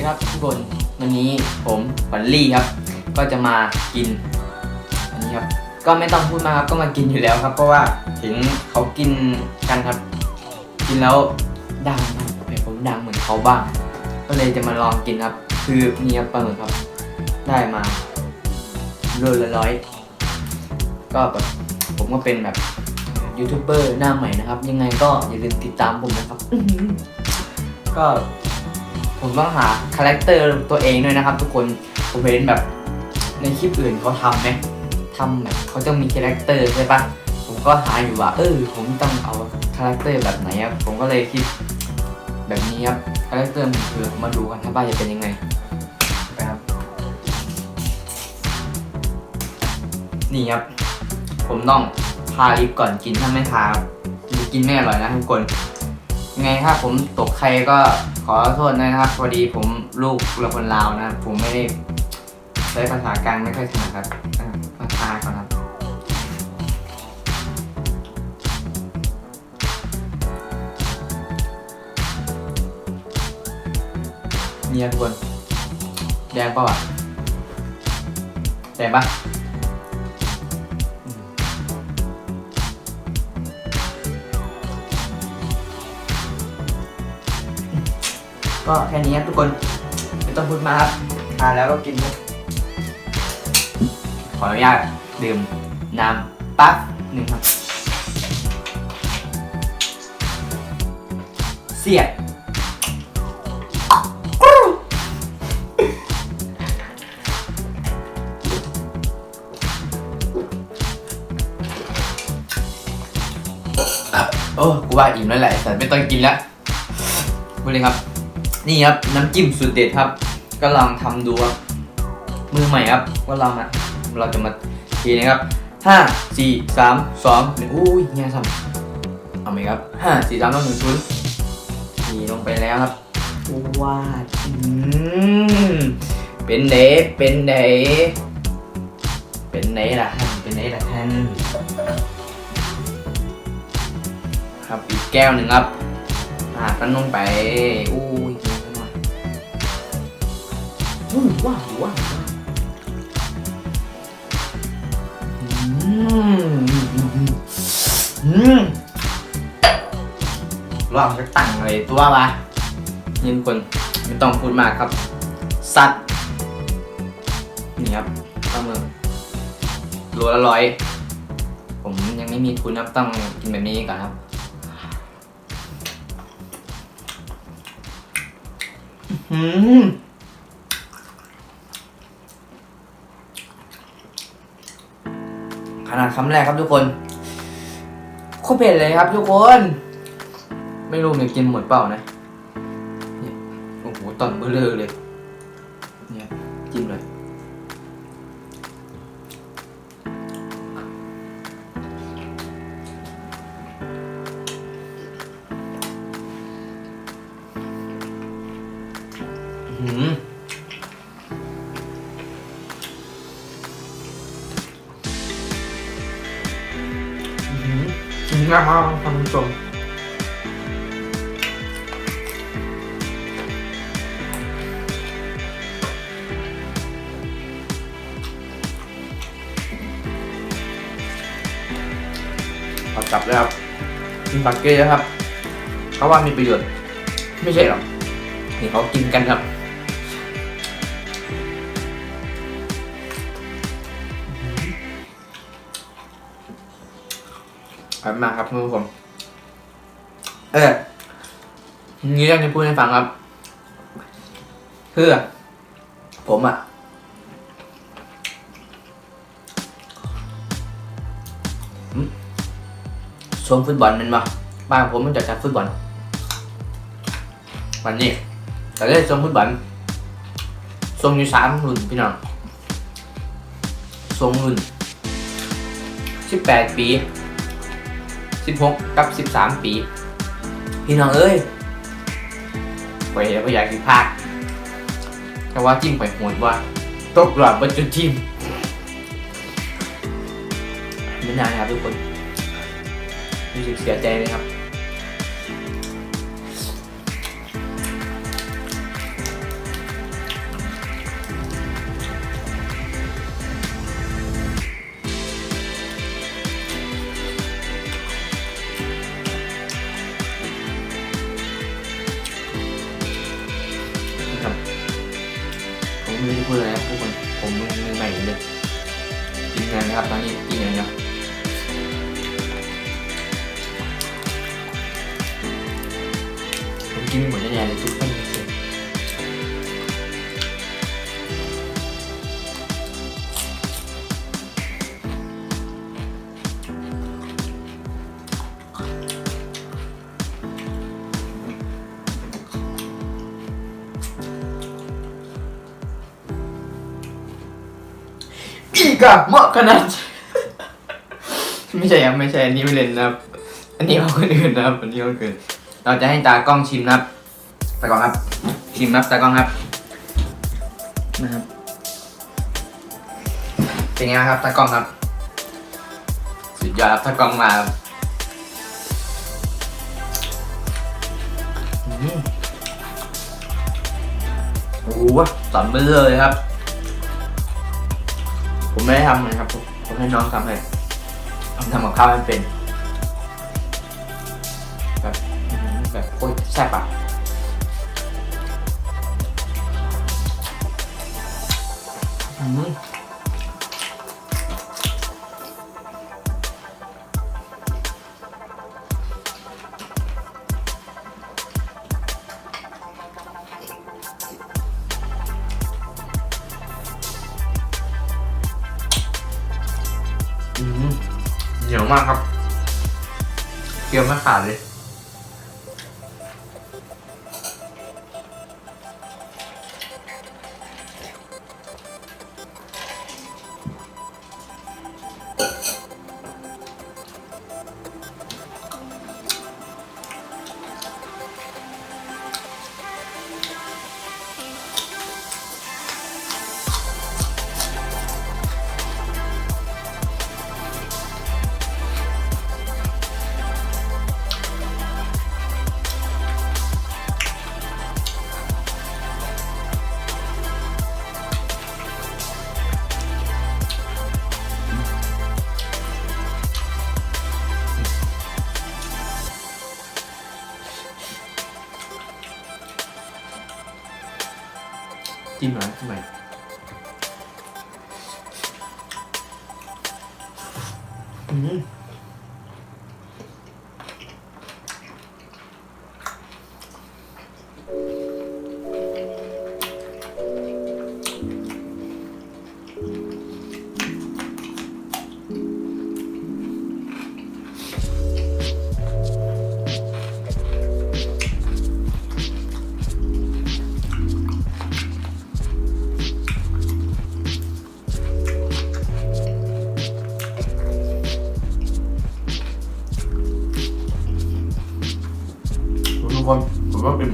ดีครับทุกคนวันนี้ผมบัลลี่ครับ ก็จะมากิน อันนี้ครับ ก็ไม่ต้องพูดมากครับก็มากินอยู่แล้วครับ เพราะว่าถึงเขากินกันครับ กินแล้วดังครับแต่ผมดังเหมือนเขาบ้าง ก็เลยจะมาลองกินครับ คือนี่ครับปลาหมึกครับ ได้มาโลละร้อยก็แบบผมก็เป็นแบบยูทูบเบอร์หน้าใหม่นะครับ ยังไงก็อย่าลืมติดตามผมนะครับอื้อหือก็ ผมต้องหาคาแรคเตอร์ตัวเองด้วยนะครับ ทุกคนผมเห็นแบบในคลิปอื่นเขาทำไหมทำแบบเขาต้องมีคาแรคเตอร์ใช่ปะผมก็หาอยู่ว่า เออ ผมต้องเอาคาแรคเตอร์แบบไหนครับผมก็เลยคิดแบบนี้ครับคาแรคเตอร์มันคือมาดูกันครับว่าจะเป็นยังไงไปครับ นี่ครับ ผมต้องทาลิปก่อนกินถ้าไม่ทากินไม่อร่อยนะทุกคน ไงครับผมตกใครก็ขอโทษนะครับ พอดีผมลูกเราคนลาวนะ ผมไม่ได้ใช้ภาษากลางไม่ค่อยถนัดครับอะมาทาก่อนครับเนี่ยทุกคนแดงเปล่าวะแดงปะ ก็แค่นี้ครับทุกคนไม่ต้องพูดมากครับทานแล้วก็กินครับขออนุญาตดื่มน้ำปั๊บหนึ่งครับ เสียดโอ้ กูว่าอิ่มแล้วแหละแต่ไม่ต้องกินแล้วพูดเลยครับ นี่ครับน้ำจิ้มสูตรเด็ดครับก็ลองทำดูครับมือใหม่ครับก็ลองมาเราจะมาทีนะครับห้าสี่สามสองหนึ่งอุ้ยเงี้ยซ้ำเอาไหมครับห้าสี่สามสองหนึ่งศูนย์ทีลงไปแล้วครับวาดอืมเป็นเดเป็นเดเป็นเดล่ะท่านเป็นเดล่ะท่านครับอีกแก้วหนึ่งครับอ่าตั้นลงไปอู้ยกินกันหน่ อยอู้ว้าวว้าวอืมอืมลองจะตั้งเลยตัววะนี่ทุกคนไม่ต้องพูดมากครับ สัตว์นี่ครับปลาหมึกโลละร้อย ผมยังไม่มีทุนครับต้องกินแบบนี้ก่อนครับอืม ขนาดคำแรกครับทุกคนโคตรเผ็ดเลยครับ ทุกคน ไม่รู้มันกินหมดเปล่านะเนี่ยโอ้โหตอนเบลอเลย เนี่ยจิ้มเลยอืม จริงมากครับท่านผู้ชมขอกลับแล้วครับกินปักเก้ครับเขาว่ามีประโยชน์ ไม่ใช่หรอกนี่เขากินกันครับ ขอบคุณมาครับท่านเออมีเรื่องจะพูดให้ฟังครับเพื่อผมอะอืมชมฟุตบอลมันมาบ้านผมมันจะจัดฟุตบอล วันนี้แต่เล่นชมฟุตบอลชมอยู่สามรุ่นพี่น้องชมรุ่นสิบแปดปี 16 กับ 13 ปี พี่น้องเอ้ยไปแล้วก็อยากกินภาคแต่ว่าจิ้มไปโหดว่าตกหลับบนจุจิ้มไม่นานครับทุกคนรู้สึกเสียใจเลยครับ นเงินนะครับตอนนี้กินเงินครับผม กะเหมาะขนาด ไม่ใช่ครับไม่ใช่อันนี้ไม่เล่นนะครับ อันนี้เอาคนอื่นนะครับอันนี้เอาคนอื่น เราจะให้ตากล้องชิมนะครับตากล้องครับ ชิมครับตากล้องครับ นะครับ เป็นไงบ้างครับตากล้องครับ สุดยอดครับตากล้องมาครับโอ้โหสั่นไปเลยครับ ผมไม่ได้ทำนะครับผมผมให้น้องทำให้ผมทำกับข้าวไม่เป็น แบบแบบโอ้ยแซ่บอะอืม มากครับเคี้ยวไม่ขาดเลย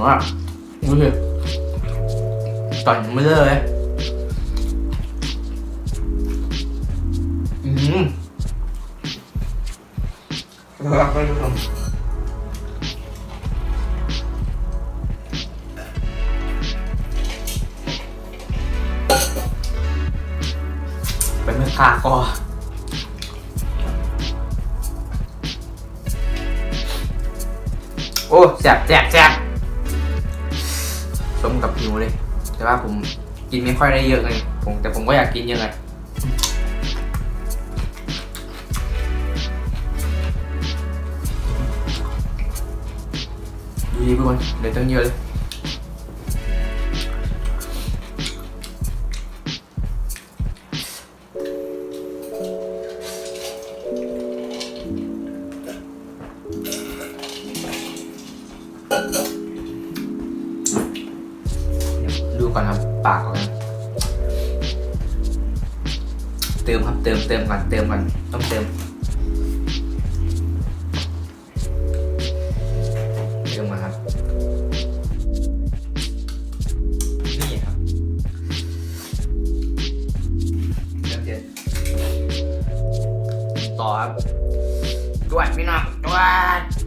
มาเป็นมากดูสิต่อยไม่เลิกเลยอืมครับท่านผู้ชมเป็นแม่ค้าก็โอ้แสบแสบแสบ เลย แต่ว่าผมกินไม่ค่อยได้เยอะเลยผมแต่ผมก็อยากกินเยอะเลยดูดีทุกคนเดี๋ยวต้องเยอะเลย ก่อนครับ ปากก่อนเติมครับเติมเติมก่อนเติมก่อนต้องเติมเติมมาครับ นี่ครับเติมเจ็ดต่อครับจวดพี่น้องจวด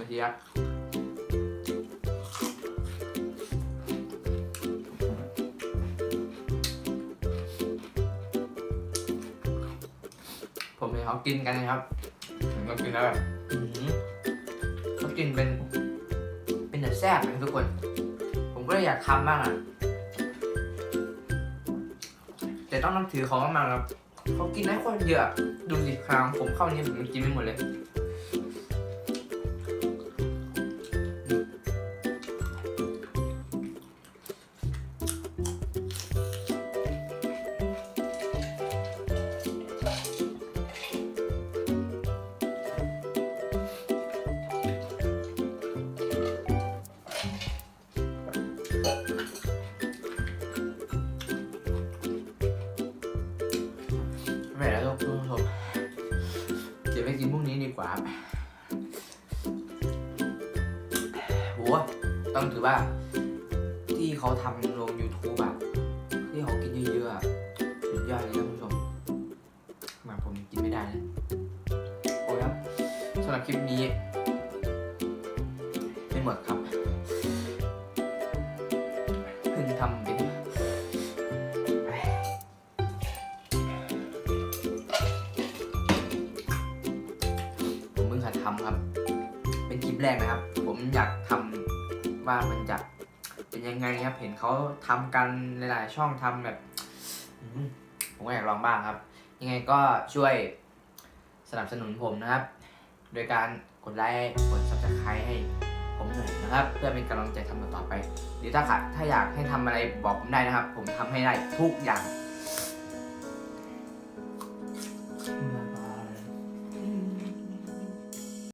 สิบนาทีละผมเห็นเขากินกันนะครับผมก็กินแล้วแบบอื้อหือเขากินเป็น เป็นแต่แซ่บนะทุกคน ผมก็เลยอยากทำบ้างอะ แต่ต้องนับถือเขามากๆครับเขากินได้คนเยอะ ดูสิคราวผมเข้านี้ผมยังกินไม่หมดเลยือว่า ที่เขาทำลง YouTube อะที่เขากินเยอะๆอะสุดยอดเลยนะคุณผู้ชมมาผมกินไม่ได้นะโอ้ยครับสำหรับคลิปนี้ ไม่หมดครับเพิ่งทำเป็น ยังไงครับ เห็นเขาทำกันหลาย ๆ ช่องทำแบบผมก็อยากลองบ้างครับ ยังไงก็ช่วยสนับสนุนผมนะครับ โดยการกดไลค์กด subscribe ให้ผมหน่อยนะครับ เพื่อเป็นกำลังใจทำต่อไป หรือถ้าขาดถ้าอยากให้ทำอะไรบอกผมได้นะครับ ผมทำให้ได้ทุกอย่าง